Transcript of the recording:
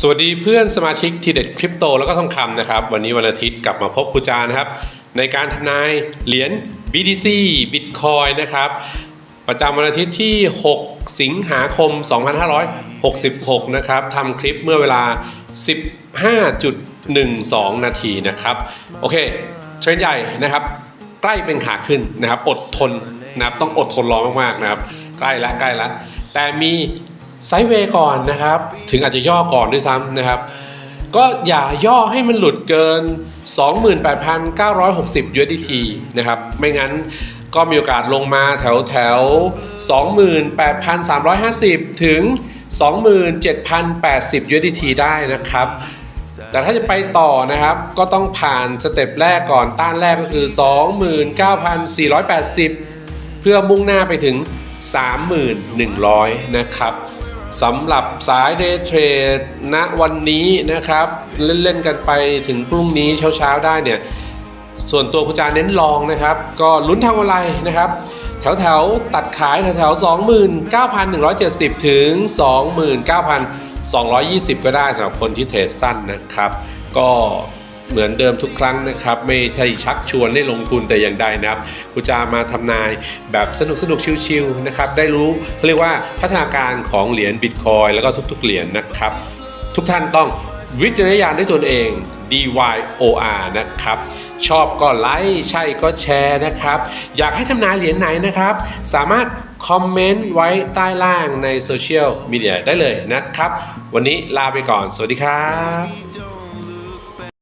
สวัสดีเพื่อนสมาชิกทีเด็ดคริปโตแล้วก็ทองคำนะครับ วันนี้วันอาทิตย์กลับมาพบครูจานะครับ ในการทำนายเหรียญ BTC Bitcoin นะครับ ประจำวันอาทิตย์ที่ 6 สิงหาคม 2566 นะครับทำคลิปเมื่อเวลา 15.12 นาทีนะครับ โอเคเทรนใหญ่นะครับ ใกล้เป็นขาขึ้นนะครับ อดทนนะครับต้องอดทนรอมากๆนะครับ ใกล้ล้วใกล้ล้วแต่มี ไซด์เวย์ก่อนนะครับ ถึงอาจจะย่อก่อนด้วยซ้ำนะครับ ก็อย่าย่อให้มันหลุดเกิน 28,960 USDT นะครับ ไม่งั้นก็มีโอกาสลงมาแถวแถว 28,350 ถึง 27,080 USDT ได้นะครับ แต่ถ้าจะไปต่อนะครับ ก็ต้องผ่านสเต็ปแรกก่อนต้านแรกก็คือ 29,480 เพื่อมุ่งหน้าไปถึง 3,100 นะครับ สำหรับสายเดย์เทรดณวันนี้นะครับ เล่น ๆ กันไปถึงพรุ่งนี้เช้า ๆ ได้เนี่ย ส่วนตัวคุณจาเน้นลองนะครับ ก็ลุ้นทางออนไลน์นะครับ แถว ๆ ตัดขายแถวแถว ๆ 29,170 ถึง 29,220 ก็ได้สำหรับคนที่เทรดสั้นนะครับ ก็ เหมือนเดิมทุกครั้งนะครับ ไม่ใช่ชักชวนให้ลงทุนแต่อย่างใดนะครับกูจะมาทำนายแบบสนุกสนุกชิลๆนะครับ ได้รู้เขาเรียกว่าพัฒนาการของเหรียญบิตคอยแล้วก็ทุกๆเหรียญนะครับ ทุกท่านต้องวิจารณญาณด้วยตนเอง DYOR นะครับ ชอบก็ไลค์ใช่ก็แชร์นะครับ อยากให้ทำนายเหรียญไหนนะครับ สามารถคอมเมนต์ไว้ใต้ล่างในโซเชียลมีเดียได้เลยนะครับ วันนี้ลาไปก่อน สวัสดีครับ